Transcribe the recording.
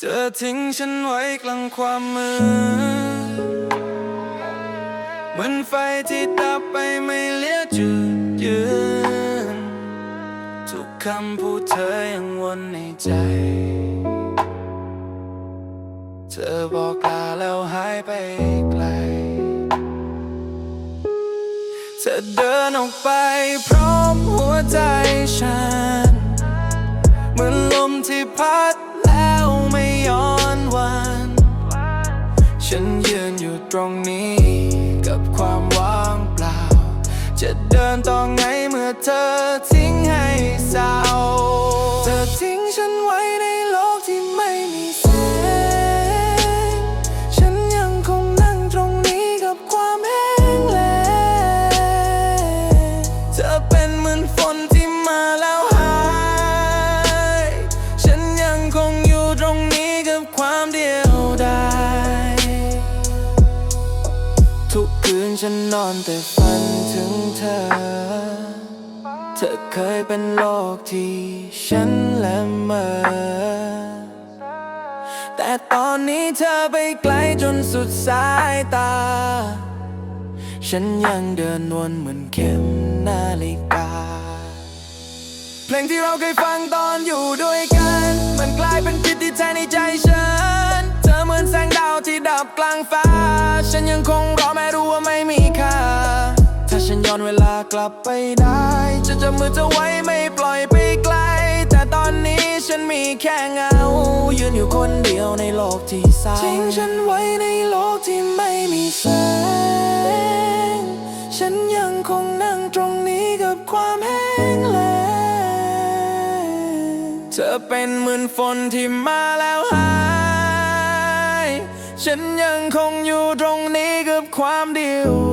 เธอทิ้งฉันไว้กลางความมืดเหมือนไฟที่ดับไปไม่เหลือจุดยืน ทุกคำพูดเธอยังวนในใจ เธอบอกลาแล้วหายไปไกล เธอเดินออกไปพร้อมหัวใจฉัน เหมือนลมที่พัด ฉันยืนอยู่ตรงนี้ กับความว่างเปล่า จะเดินต่อไงเมื่อเธอทิ้งให้เศร้า เธอทิ้งฉันไว้ใน ฉันนอนแต่ฝันถึงเธอ เธอเคยเป็นโลกที่ฉันละเมอ แต่ตอนนี้เธอไปไกลจนสุดสายตา ฉันยังเดินวนเหมือนเข็มนาฬิกา เพลงที่เราเคยฟังตอนอยู่ด้วยกัน มันกลายเป็นพิษที่แทนในใจฉัน เธอเหมือนแสงดาวที่ดับกลางฟ้า ฉันยังคงรอ ฉันย้อนเวลากลับไปได้ จะจับมือเธอไว้ไม่ปล่อยไปไกล แต่ตอนนี้ฉันมีแค่เงา ยืนอยู่คนเดียวในโลกที่เศร้าทิ้งฉันไว้ในโลกที่ไม่มีแสง ฉันยังคงนั่งตรงนี้กับความแห้งแล้งเธอเป็นเหมือนฝนที่มาแล้วหาย ฉันยังคงอยู่ตรงนี้กับความเดียว